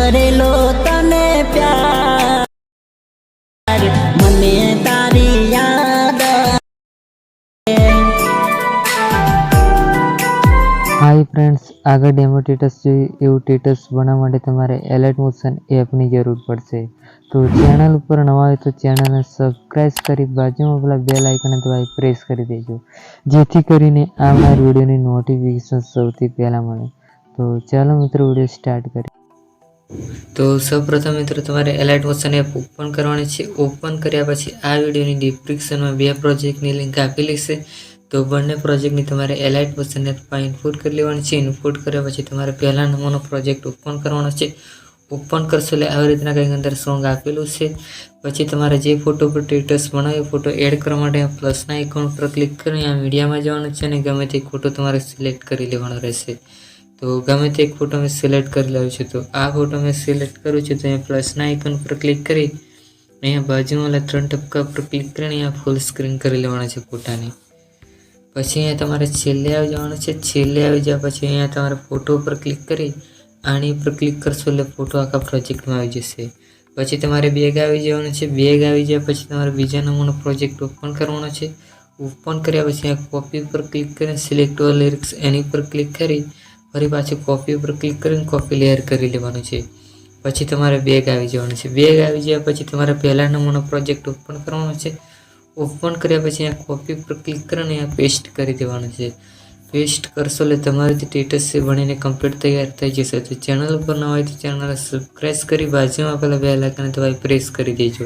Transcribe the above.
કરેલો તને પ્યાર. મને તારી યાદ હાય ફ્રેન્ડ્સ, આગળ ડેમો ટેટસ જોઈએ એવું ટેટસ બનાવવા માટે તમારે એલર્ટ મોશન એપની જરૂર પડશે. તો ચેનલ ઉપર નવા હોય તો ચેનલને સબસ્ક્રાઈબ કરી બાજુમાં પેલા બેલ આઇકન દબાવી પ્રેસ કરી દેજો. જેથી કરીને આવનાર વિડીયોની નોટિફિકેશન સૌથી પહેલાં મળે. તો ચાલો મિત્રો વીડિયો સ્ટાર્ટ કરીએ. તો સૌપ્રથમ મિત્રો, તમારે એલાઇટ મોશન એપ ઓપન કરવાની છે. ઓપન કર્યા પછી આ વિડીયોની ડિસ્ક્રિપ્શનમાં બે પ્રોજેક્ટની લિંક આપેલી છે તો બંને પ્રોજેક્ટની તમારે એલાઇટ મોશન એપમાં ઇનપુટ કરી લેવાની છે. ઇનપુટ કર્યા પછી તમારે પહેલા નંબરનો પ્રોજેક્ટ ઓપન કરવાનો છે. ઓપન કરશો એટલે આવી રીતના કંઈક અંદર સોંગ આપેલું છે. પછી તમારે જે ફોટો પર ટેટસ બનાવ્યો ફોટો એડ કરવા માટે પ્લસના એકાઉન્ટ પર ક્લિક કરીને આ મીડિયામાં જવાનું છે અને ગમે તે ફોટો તમારે સિલેક્ટ કરી લેવાનો રહેશે. તો ગમે તે એક ફોટો મેં સિલેક્ટ કરી લેવું છે, તો આ ફોટો મેં સિલેક્ટ કરું છું, તો અહીંયા પ્લસના આઇકન પર ક્લિક કરી અહીંયા ઓલા ત્રણ ટપકા પર ક્લિક કરીને અહીંયા ફૂલ સ્ક્રીન કરી લેવાના છે ફોટાની. પછી અહીંયા તમારે છેલ્લે આવી જવાનું છે, છેલ્લે આવી જાય પછી અહીંયા તમારે ફોટો ઉપર ક્લિક કરી, આની ઉપર ક્લિક કરશો એટલે ફોટો આખા પ્રોજેક્ટમાં આવી જશે. પછી તમારે બેગ આવી જવાનું છે બેગ આવી જાય પછી તમારે બીજા નંબરનો પ્રોજેક્ટ ઓપન કરવાનો છે ઓપન કર્યા પછી અહીંયા કોપી ઉપર ક્લિક કરીને સિલેક્ટ ઓલ લિરિક્સ એની ઉપર ક્લિક કરી ફરી પાછી કોપી ઉપર ક્લિક કરીને કોપી લેયર કરી લેવાનું છે. પછી તમારે બેગ આવી જવાનું છે. બેગ આવી ગયા પછી તમારે પહેલા નમૂનો પ્રોજેક્ટ ઓપન કરવાનો છે. ઓપન કર્યા પછી અહીંયા કોપી પર ક્લિક કરીને અહીંયા પેસ્ટ કરી દેવાનું છે. પેસ્ટ કરશો એટલે તમારી સ્ટેટસ બનીને કમ્પ્લીટ તૈયાર થઈ જશે. તો ચેનલ ઉપર ન હોય તો ચેનલ સબસ્ક્રાઈબ કરી બાજુમાં પેલા બે લાખને દવાઈ પ્રેસ કરી દેજો.